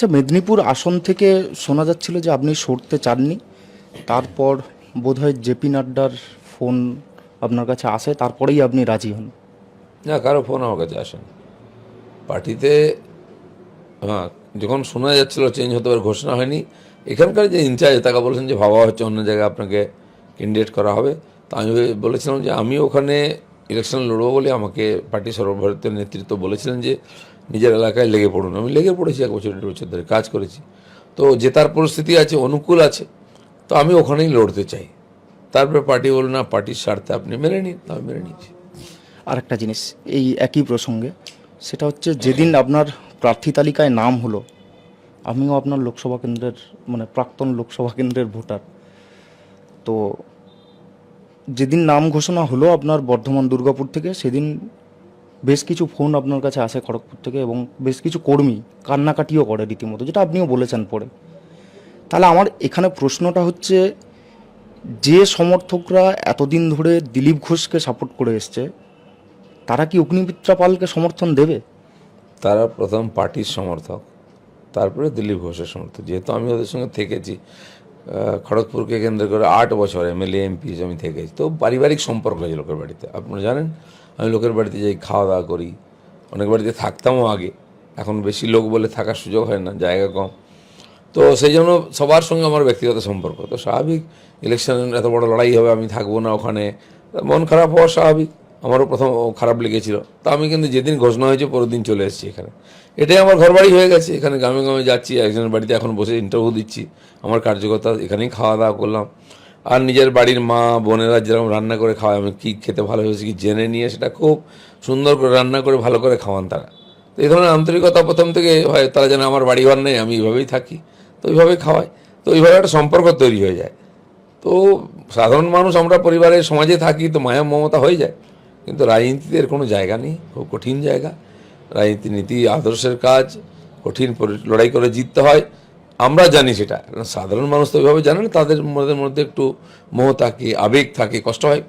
আচ্ছা মেদিনীপুর আসন থেকে শোনা যাচ্ছিল যে আপনি সরতে চাননি। তারপর বোধহয় জেপি নাড্ডার ফোন আপনার কাছে আসে, তারপরেই আপনি রাজি হন। না, কারও ফোন আমার কাছে আসেন। পার্টিতে হ্যাঁ যখন শোনা যাচ্ছিল চেঞ্জ হতে পারে, ঘোষণা হয়নি, এখানকার যে ইনচার্জ তাকে বলেছেন যে ভাবা হচ্ছে অন্য জায়গায় আপনাকে ক্যান্ডিডেট করা হবে। তা আমি বলেছিলাম যে আমি ওখানে ইলেকশন লড়বো বলে আমাকে পার্টি সর্বভারতীয় নেতৃত্ব বলেছিলেন যে নিজের এলাকায় লেগে পড়ুন। আমি লেগে পড়েছি এক বছর, দেড় বছর ধরে, কাজ করেছি। তো জেতার পরিস্থিতি আছে, অনুকূল আছে, তো আমি ওখানেই লড়তে চাই। তারপরে পার্টি বলল, না, পার্টির স্বার্থে আপনি মেনে নিন। আমি মেনে নিচ্ছি আর একটা জিনিস, এই একই প্রসঙ্গে, সেটা হচ্ছে যেদিন আপনার প্রার্থী তালিকায় নাম হলো, আমিও আপনার লোকসভা কেন্দ্রের মানে প্রাক্তন লোকসভা কেন্দ্রের ভোটার। তো যেদিন নাম ঘোষণা হলো আপনার বর্ধমান, দুর্গাপুর থেকে, সেদিন বেশ কিছু ফোন আপনার কাছে আসে খড়গপুর থেকে এবং বেশ কিছু কর্মী কান্নাকাটিও করে রীতিমতো, যেটা আপনিও বলেছেন পরে। তাহলে আমার এখানে প্রশ্নটা হচ্ছে, যে সমর্থকরা এতদিন ধরে দিলীপ ঘোষকে সাপোর্ট করে এসছে, তারা কি অগ্নিমিত্রা পালকে সমর্থন দেবে? তারা প্রথম পার্টির সমর্থক, তারপরে দিলীপ ঘোষের সমর্থক। যেহেতু আমি ওদের সঙ্গে থেকেছি খড়গপুরকে কেন্দ্র করে আট বছর এমএলএ, এমপি আমি থেকেছি তো পারিবারিক সম্পর্ক আছে লোকের বাড়িতে। আপনারা জানেন, আমি লোকের বাড়িতে যাই, খাওয়া দাওয়া করি। অনেক বাড়িতে থাকতামও আগে। এখন বেশি লোক বলে থাকার সুযোগ হয় না, জায়গা কম। তো সেই জন্য সবার সঙ্গে আমার ব্যক্তিগত সম্পর্ক। তো স্বাভাবিক ইলেকশন এত বড় লড়াই হবে, আমি থাকব না ওখানে। মন খারাপ হওয়া স্বাভাবিক। আমারও প্রথম খারাপ লেগেছিল। তা আমি কিন্তু যেদিন ঘোষণা হয়েছে পরের দিন চলে এসেছি এখানে। এটাই আমার ঘর বাড়ি হয়ে গেছে। এখানে গ্রামে গ্রামে যাচ্ছি, একজনের বাড়িতে এখন বসে ইন্টারভিউ দিচ্ছি। আমার কার্যকর্তা এখানেই খাওয়া দাওয়া করলাম। আর নিজের বাড়ির মা, বোনেরা যেরকম রান্না করে খাওয়ায়, আমি কী খেতে ভালো হয়েছে কি জেনে নিয়ে সেটা খুব সুন্দর করে রান্না করে ভালো করে খাওয়ান তারা। তো এই ধরনের আন্তরিকতা প্রথম থেকে হয়, তারা যেন আমার বাড়ি ঘর নেই, আমি এইভাবেই থাকি। তো ওইভাবেই খাওয়াই তো ওইভাবে একটা সম্পর্ক তৈরি হয়ে যায়। তো সাধারণ মানুষ আমরা পরিবারের সমাজে থাকি, তো মায়া মমতা হয়ে যায়। কিন্তু রাজনীতিতে এর কোনো জায়গা নেই, খুব কঠিন জায়গা। রাজনীতি নীতি, আদর্শের কাজ, কঠিন লড়াই করে জিততে হয়। আমরা জানি সেটা। সাধারণ মানুষ তো ওইভাবে জানে না, তাদের মধ্যে মধ্যে একটু মোহ থাকে, আবেগ থাকে, কষ্ট হয়।